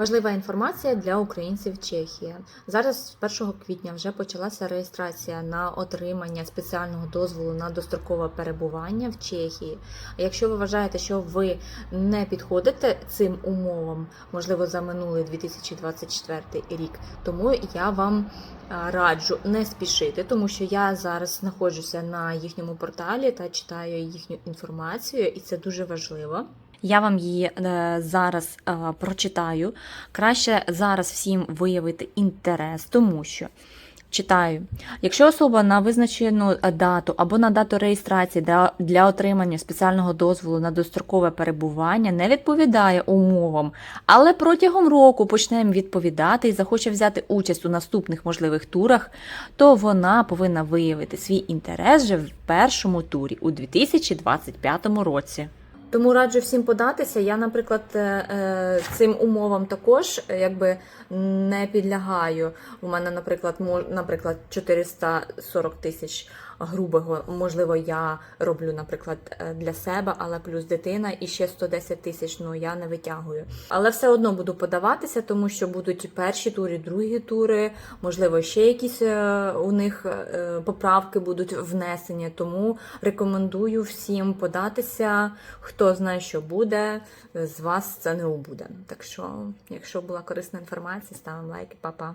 Важлива інформація для українців Чехії. Зараз з 1 квітня вже почалася реєстрація на отримання спеціального дозволу на дострокове перебування в Чехії. А Якщо ви вважаєте, що ви не підходите цим умовам, можливо, за минулий 2024 рік, тому я вам раджу не спішити, тому що я зараз знаходжуся на їхньому порталі та читаю їхню інформацію, і це дуже важливо. Я вам її е, зараз е, прочитаю. Краще зараз всім виявити інтерес, тому що читаю. Якщо особа на визначену дату або на дату реєстрації для отримання спеціального дозволу на дострокове перебування не відповідає умовам, але протягом року почне відповідати і захоче взяти участь у наступних можливих турах, то вона повинна виявити свій інтерес вже в першому турі у 2025 році. Тому раджу всім податися. Я, наприклад, е, е, цим умовам також е, якби не підлягаю. У мене, наприклад, наприклад, 440 тисяч грубого. Можливо, я роблю, наприклад, е, для себе, але плюс дитина і ще 110 тисяч. Ну я не витягую. Але все одно буду подаватися, тому що будуть перші тури, другі тури. Можливо, ще якісь е, у них е, поправки будуть внесені. Тому рекомендую всім податися. Хто знає, що буде, з вас це не убуде. Так що, якщо була корисна інформація, ставимо лайки, па-па.